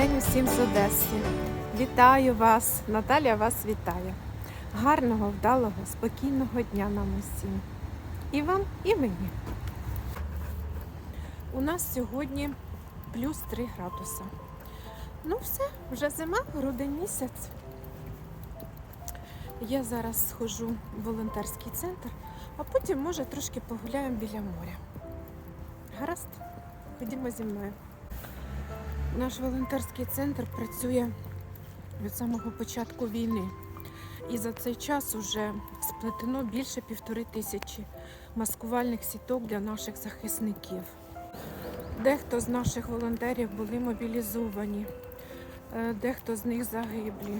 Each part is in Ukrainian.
день усім з Одеси. Вітаю вас! Наталя вас вітає. Гарного, вдалого, спокійного дня нам усім. І вам, і мені. У нас сьогодні плюс 3 градуса. Ну все, вже зима, грудень місяць. Я зараз схожу в волонтерський центр, а потім, може, трошки погуляємо біля моря. Гаразд? Ходімо зі мною. Наш волонтерський центр працює від самого початку війни. І за цей час уже сплетено більше півтори тисячі маскувальних сіток для наших захисників. Дехто з наших волонтерів були мобілізовані, е, дехто з них загиблі.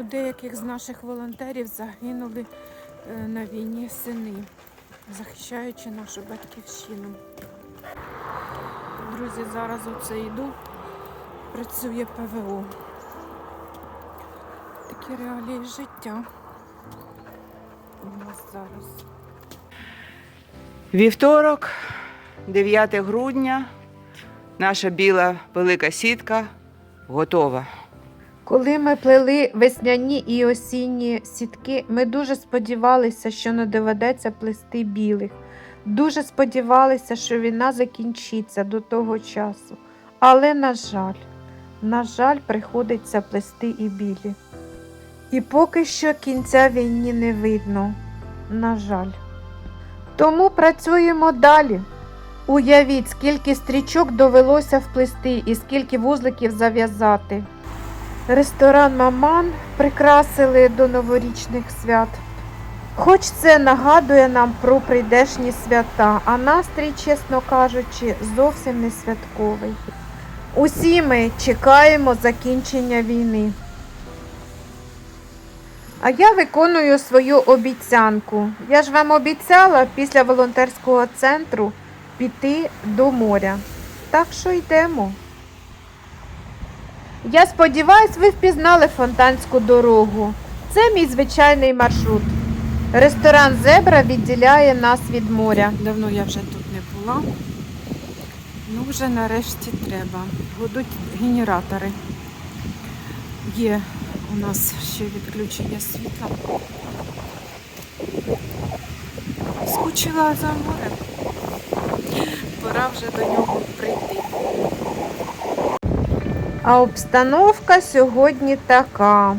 У деяких з наших волонтерів загинули е, на війні сини, захищаючи нашу батьківщину. Друзі, зараз оце йду, працює ПВО. Такі реалії життя у нас зараз. Вівторок, 9 грудня, наша біла велика сітка готова. Коли ми плели весняні і осінні сітки, ми дуже сподівалися, що не доведеться плести білих. Дуже сподівалися, що війна закінчиться до того часу. Але, на жаль, на жаль, приходиться плести і білі. І поки що кінця війні не видно. На жаль. Тому працюємо далі. Уявіть, скільки стрічок довелося вплести і скільки вузликів зав'язати. Ресторан Маман прикрасили до новорічних свят. Хоч це нагадує нам про прийдешні свята, а настрій, чесно кажучи, зовсім не святковий. Усі ми чекаємо закінчення війни. А я виконую свою обіцянку. Я ж вам обіцяла після волонтерського центру піти до моря. Так що йдемо. Я сподіваюсь, ви впізнали фонтанську дорогу. Це мій звичайний маршрут. Ресторан Зебра відділяє нас від моря. Давно я вже тут не була. Ну, вже нарешті треба. Будуть генератори. Є у нас ще відключення світла. Скучила за морем. Пора вже до нього прийти. А обстановка сьогодні така.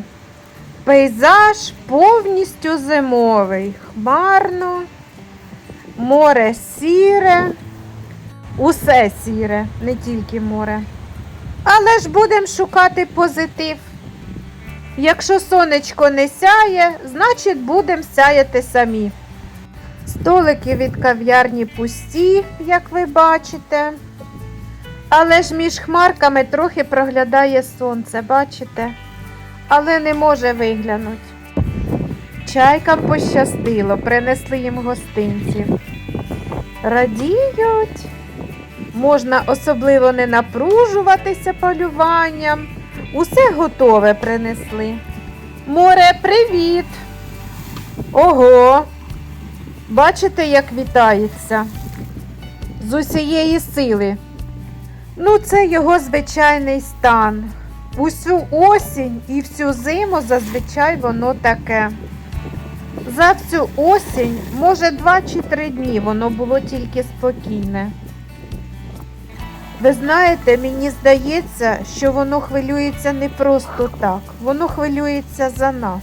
Пейзаж повністю зимовий. Хмарно, море сіре, усе сіре, не тільки море. Але ж будемо шукати позитив. Якщо сонечко не сяє, значить будемо сяяти самі. Столики від кав'ярні пусті, як ви бачите. Але ж між хмарками трохи проглядає сонце, бачите? Але не може виглянути. Чайкам пощастило, принесли їм гостинців. Радіють. Можна особливо не напружуватися полюванням. Усе готове принесли. Море, привіт! Ого! Бачите, як вітається? З усієї сили. Ну, це його звичайний стан. Усю осінь і всю зиму зазвичай воно таке. За всю осінь, може, два чи три дні воно було тільки спокійне. Ви знаєте, мені здається, що воно хвилюється не просто так. Воно хвилюється за нас,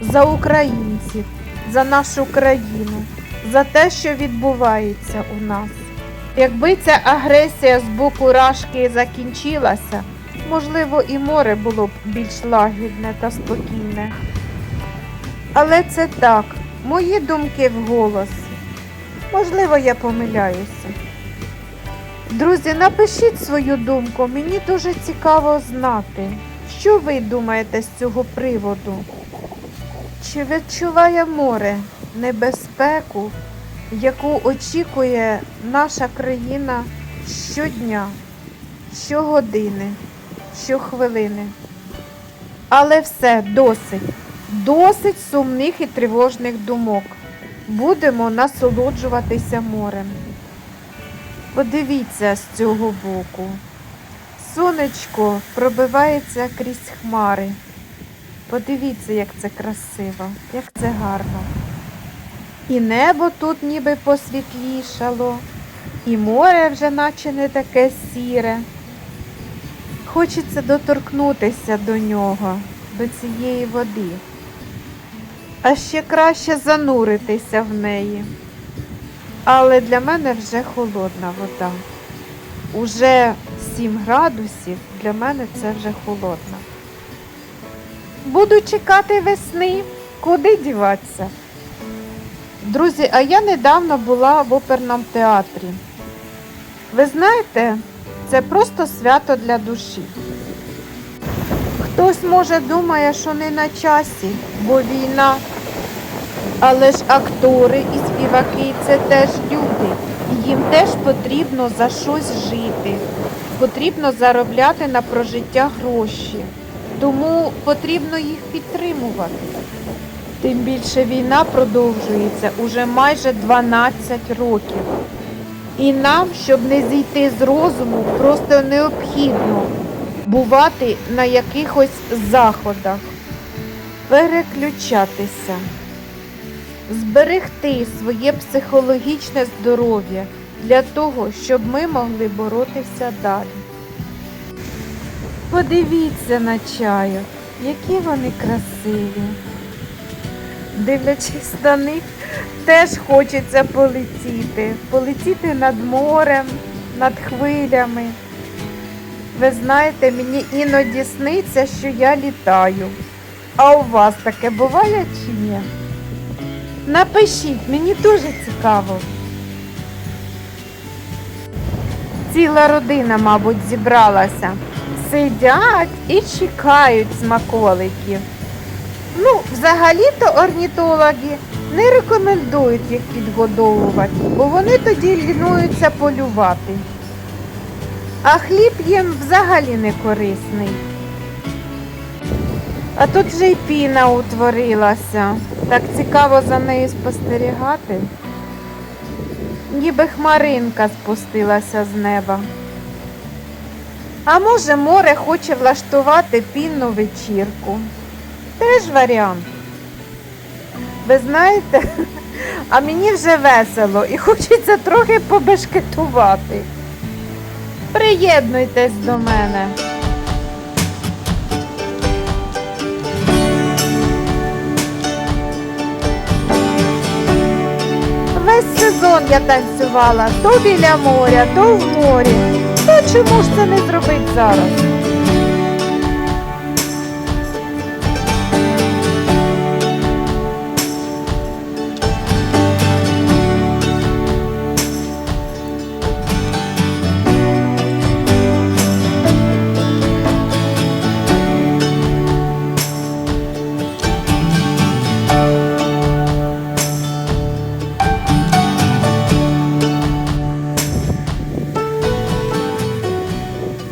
за українців, за нашу країну, за те, що відбувається у нас. Якби ця агресія з боку Рашки закінчилася, можливо, і море було б більш лагідне та спокійне. Але це так, мої думки вголос. Можливо, я помиляюся. Друзі, напишіть свою думку, мені дуже цікаво знати, що ви думаєте з цього приводу. Чи відчуває море небезпеку, яку очікує наша країна щодня, щогодини, щохвилини? Але все досить, досить сумних і тривожних думок. Будемо насолоджуватися морем. Подивіться з цього боку. сонечко пробивається крізь хмари. Подивіться, як це красиво, як це гарно. І небо тут ніби посвітлішало, і море вже наче не таке сіре. Хочеться доторкнутися до нього, до цієї води, а ще краще зануритися в неї. Але для мене вже холодна вода. Уже 7 градусів, для мене це вже холодно. Буду чекати весни, куди діватися. Друзі, а я недавно була в оперному театрі. Ви знаєте, це просто свято для душі. Хтось може думає, що не на часі, бо війна. Але ж актори і співаки це теж люди. І їм теж потрібно за щось жити. Потрібно заробляти на прожиття гроші. Тому потрібно їх підтримувати. Тим більше війна продовжується уже майже 12 років. І нам, щоб не зійти з розуму, просто необхідно бувати на якихось заходах, переключатися, зберегти своє психологічне здоров'я для того, щоб ми могли боротися далі. Подивіться на чайок, які вони красиві. Дивлячись на них, теж хочеться полетіти, полетіти над морем, над хвилями. Ви знаєте, мені іноді сниться, що я літаю. А у вас таке буває чи ні? Напишіть, мені дуже цікаво. Ціла родина, мабуть, зібралася. Сидять і чекають смаколиків. Ну, взагалі-то орнітологи не рекомендують їх підгодовувати, бо вони тоді лінуються полювати. А хліб їм взагалі не корисний. А тут вже й піна утворилася. Так цікаво за нею спостерігати. Ніби хмаринка спустилася з неба. А може, море хоче влаштувати пінну вечірку. Теж варіант. Ви знаєте, а мені вже весело і хочеться трохи побешкетувати. Приєднуйтесь до мене. Весь сезон я танцювала то біля моря, то в морі. То чому ж це не зробити зараз?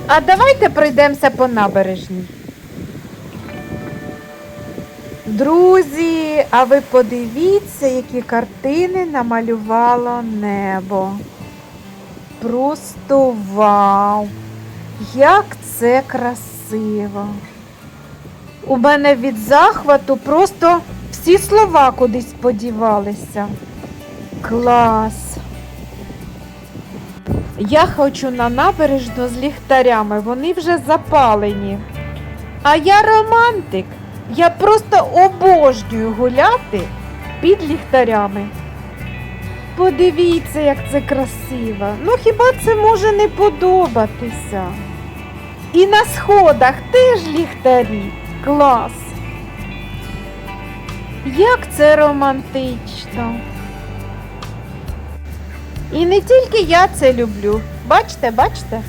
А давайте пройдемося по набережній. Друзі, а ви подивіться, які картини намалювало небо. Просто вау! Як це красиво! У мене від захвату просто всі слова кудись подівалися. Клас! Я хочу на набережну з ліхтарями, вони вже запалені. А я романтик. Я просто обожнюю гуляти під ліхтарями. Подивіться, як це красиво. Ну хіба це може не подобатися? І на сходах теж ліхтарі. Клас. Як це романтично. І не тільки я це люблю. Бачите, бачите?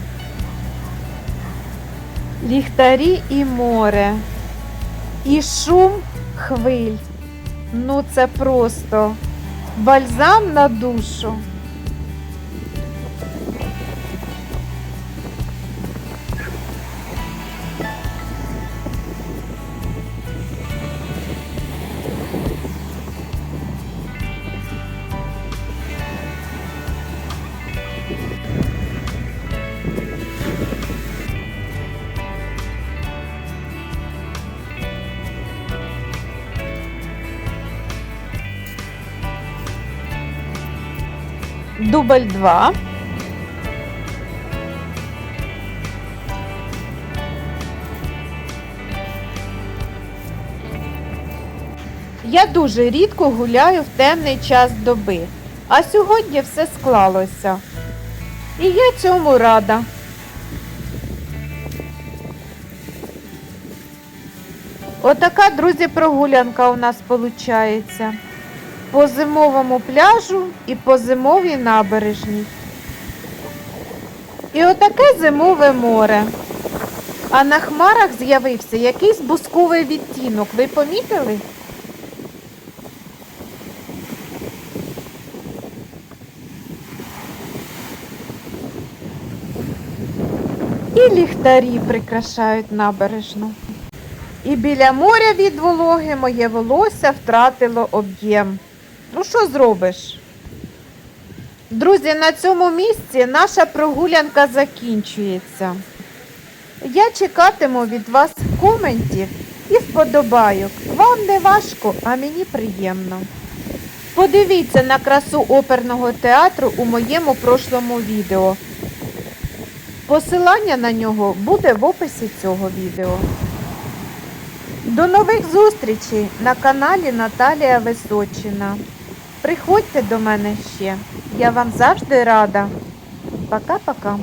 Ліхтарі і море. І шум хвиль. Ну це просто бальзам на душу. Дубль 2. Я дуже рідко гуляю в темний час доби, а сьогодні все склалося. І я цьому рада. Отака, друзі, прогулянка у нас виходить. По зимовому пляжу і по зимовій набережній. І отаке зимове море. А на хмарах з'явився якийсь бусковий відтінок. Ви помітили? І ліхтарі прикрашають набережну. І біля моря від вологи моє волосся втратило об'єм. Ну що зробиш? Друзі, на цьому місці наша прогулянка закінчується. Я чекатиму від вас коментів і вподобайок. Вам не важко, а мені приємно. Подивіться на красу оперного театру у моєму прошлому відео. Посилання на нього буде в описі цього відео. До нових зустрічей на каналі Наталія Височина. Приходьте до мене ще. Я вам завжди рада. Пока-пока.